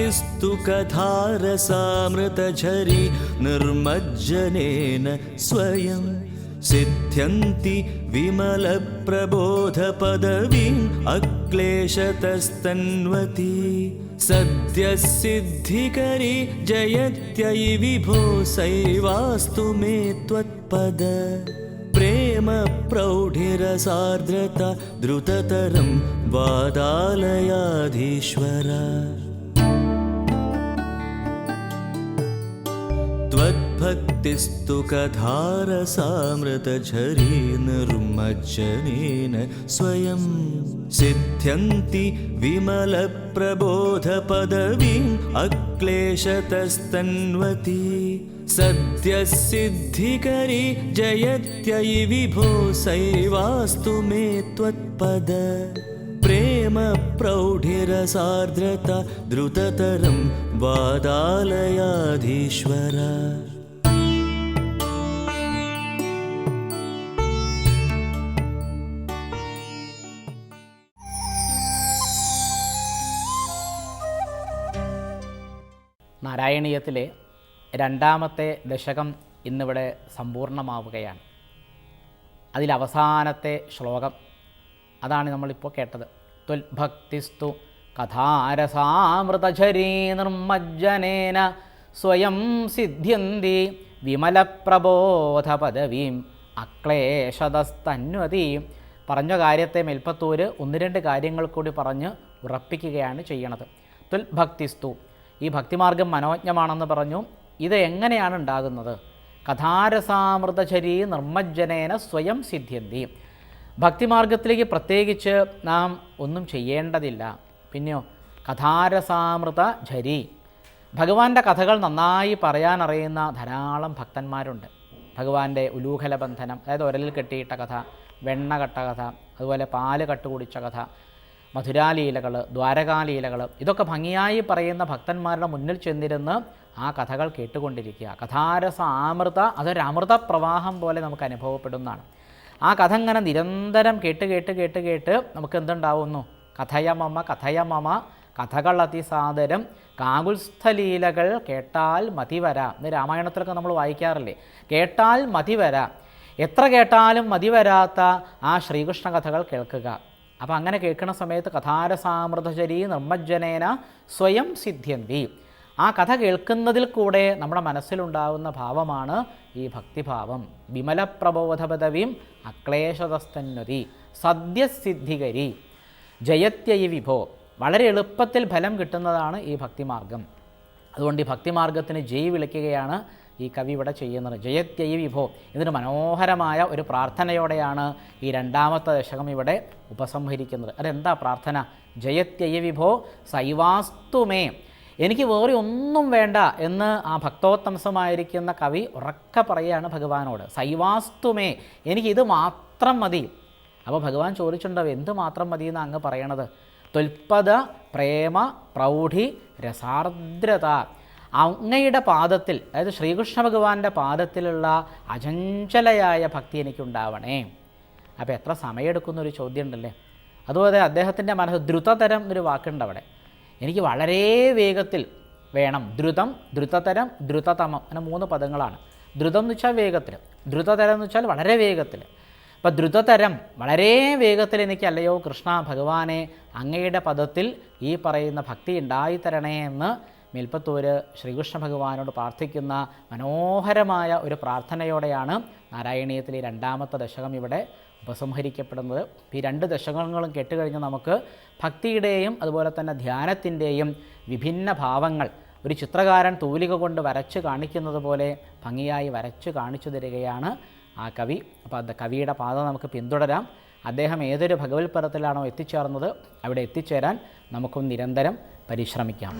त्वद्भक्तिस्तु कथारसामृतझरी निर्मज्जनेन स्वयं सिद्ध्यन्ति विमलप्रबोधपदवीम् अक्लेशतस्तन्वती सद्यः सिद्धिकरी जयत्ययि विभो सैवास्तु मे त्वत्पद प्रेम प्रौढिरसार्द्रता द्रुततरं वादालयाधीश्वर त्वद्भक्तिस्तु कथारसामृतझरी निर्मज्जनेन स्वयं सिद्ध्यन्ति विमलप्रबोधपदवीम् अक्लेशतस्तन्वती सद्यः सिद्धिकरी जयत्ययि विभो सैवास्तु मे त्वत्पद प्रेम प्रौढिरसार्द्रता द्रुततरं वादालयाधीश्वर നാരായണീയത്തിലെ രണ്ടാമത്തെ ദശകം ഇന്നിവിടെ സമ്പൂർണമാവുകയാണ് അതിലവസാനത്തെ ശ്ലോകം അതാണ് നമ്മളിപ്പോൾ കേട്ടത്. ത്വൽഭക്തിസ്തു കഥാരസാമൃതചരീ നിർമ്മജ്ജനേന സ്വയം സിദ്ധ്യന്തി വിമലപ്രബോധപദവീം അക്ലേശതസ്തന്വതീം. പറഞ്ഞ കാര്യത്തെ മേൽപ്പത്തൂര് ഒന്ന് രണ്ട് കാര്യങ്ങൾ കൂടി പറഞ്ഞ് ഉറപ്പിക്കുകയാണ് ചെയ്യണത്. ത്വൽഭക്തിസ്തു ഈ ഭക്തിമാർഗം മനോജ്ഞമാണെന്ന് പറഞ്ഞു. ഇത് എങ്ങനെയാണ് ഉണ്ടാകുന്നത്? കഥാരസാമൃതചരി നിർമ്മജ്ജനേന സ്വയം സിദ്ധ്യന്തി. ഭക്തിമാർഗത്തിലേക്ക് പ്രത്യേകിച്ച് നാം ഒന്നും ചെയ്യേണ്ടതില്ല. പിന്നെയോ കഥാരസാമൃത ഝരി ഭഗവാന്റെ കഥകൾ നന്നായി പറയാനറിയുന്ന ധാരാളം ഭക്തന്മാരുണ്ട്. ഭഗവാന്റെ ഉലൂഹലബന്ധനം അതായത് ഉരലിൽ കെട്ടിയിട്ട കഥ വെണ്ണ കട്ട കഥ അതുപോലെ പാൽ കട്ടുകുടിച്ച കഥ മധുരാലീലകൾ ദ്വാരകാലീലകൾ ഇതൊക്കെ ഭംഗിയായി പറയുന്ന ഭക്തന്മാരുടെ മുന്നിൽ ചെന്നിരുന്ന് ആ കഥകൾ കേട്ടുകൊണ്ടിരിക്കുക. കഥാരസ ആമൃത അതൊരമൃത പ്രവാഹം പോലെ നമുക്ക് അനുഭവപ്പെടുന്നതാണ്. ആ കഥ ഇങ്ങനെ നിരന്തരം കേട്ട് കേട്ട് കേട്ട് കേട്ട് നമുക്ക് എന്തുണ്ടാവുന്നു? കഥയമമ കഥയമമ കഥകൾ അതിസാദരം കാകുൽസ്ഥലീലകൾ കേട്ടാൽ മതിവര ഇന്ന് രാമായണത്തിലൊക്കെ നമ്മൾ വായിക്കാറില്ലേ? കേട്ടാൽ മതിവര എത്ര കേട്ടാലും മതിവരാത്ത ആ ശ്രീകൃഷ്ണ കഥകൾ കേൾക്കുക. അപ്പോൾ അങ്ങനെ കേൾക്കുന്ന സമയത്ത് കഥാരസാമൃതചരി നിർമ്മജ്ജനേന സ്വയം സിദ്ധ്യന്തി. ആ കഥ കേൾക്കുന്നതിൽ കൂടെ നമ്മുടെ മനസ്സിലുണ്ടാവുന്ന ഭാവമാണ് ഈ ഭക്തിഭാവം. വിമലപ്രബോധപദവിയും അക്ലേശതസ്തന്വതി സദ്യസിദ്ധികരി ജയത്യയി വിഭോ. വളരെ എളുപ്പത്തിൽ ഫലം കിട്ടുന്നതാണ് ഈ ഭക്തിമാർഗം. അതുകൊണ്ട് ഈ ഭക്തിമാർഗത്തിന് ജയ് വിളിക്കുകയാണ് ഈ കവി ഇവിടെ ചെയ്യുന്നത്. ജയത്യൈ വിഭോ. ഇതിന് മനോഹരമായ ഒരു പ്രാർത്ഥനയോടെയാണ് ഈ രണ്ടാമത്തെ ദശകം ഇവിടെ ഉപസംഹരിക്കുന്നത്. അതെന്താ പ്രാർത്ഥന? ജയത്യൈ വിഭോ സൈവാസ്തുമേ എനിക്ക് വേറെ ഒന്നും വേണ്ട എന്ന് ആ ഭക്തോത്തംസമായിരിക്കുന്ന കവി ഉറക്കെ പറയുകയാണ് ഭഗവാനോട്. സൈവാസ്തുമേ എനിക്കിത് മാത്രം മതി. അപ്പോൾ ഭഗവാൻ ചോദിച്ചിട്ടുണ്ടാവും എന്ത് മാത്രം മതി എന്ന് അങ്ങ് പറയണത്? തൊൽപ്പത പ്രേമ പ്രൗഢി രസാർദ്രത. അങ്ങയുടെ പാദത്തിൽ അതായത് ശ്രീകൃഷ്ണ ഭഗവാന്റെ പാദത്തിലുള്ള അചഞ്ചലയായ ഭക്തി എനിക്കുണ്ടാവണേ. അപ്പോൾ എത്ര സമയമെടുക്കുന്നൊരു ചോദ്യം ഉണ്ടല്ലേ അതുപോലെ അദ്ദേഹത്തിന്റെ മനസ്സ് ദ്രുതതരം എന്നൊരു വാക്കുണ്ട് അവിടെ. എനിക്ക് വളരെ വേഗത്തിൽ വേണം. ദ്രുതം ദ്രുതതരം ദ്രുതതമം അങ്ങനെ മൂന്ന് പദങ്ങളാണ്. ദ്രുതം എന്ന് വെച്ചാൽ വേഗത്തിൽ ദ്രുതതരം എന്ന് വെച്ചാൽ വളരെ വേഗത്തിൽ. അപ്പോൾ ദ്രുതതരം വളരെ വേഗത്തിൽ എനിക്ക് അല്ലയോ കൃഷ്ണ ഭഗവാനെ അങ്ങയുടെ പദത്തിൽ ഈ പറയുന്ന ഭക്തി ഉണ്ടായിത്തരണേ എന്ന് മേൽപ്പത്തൂര് ശ്രീകൃഷ്ണ ഭഗവാനോട് പ്രാർത്ഥിക്കുന്ന മനോഹരമായ ഒരു പ്രാർത്ഥനയോടെയാണ് നാരായണീയത്തിലെ രണ്ടാമത്തെ ദശകം ഇവിടെ ഉപസംഹരിക്കപ്പെടുന്നത്. ഈ രണ്ട് ദശകങ്ങളും കേട്ടുകഴിഞ്ഞ് നമുക്ക് ഭക്തിയുടെയും അതുപോലെ തന്നെ ധ്യാനത്തിന്റെയും വിഭിന്ന ഭാവങ്ങൾ ഒരു ചിത്രകാരൻ തൂലിക കൊണ്ട് വരച്ച് കാണിക്കുന്നത് പോലെ ഭംഗിയായി വരച്ച് കാണിച്ചു തരികയാണ് ആ കവി. അപ്പോൾ കവിയുടെ പാത നമുക്ക് പിന്തുടരാം. അദ്ദേഹം ഏതൊരു ഭഗവത്പദത്തിലാണോ എത്തിച്ചേർന്നത് അവിടെ എത്തിച്ചേരാൻ നമുക്കും നിരന്തരം പരിശ്രമിക്കാം.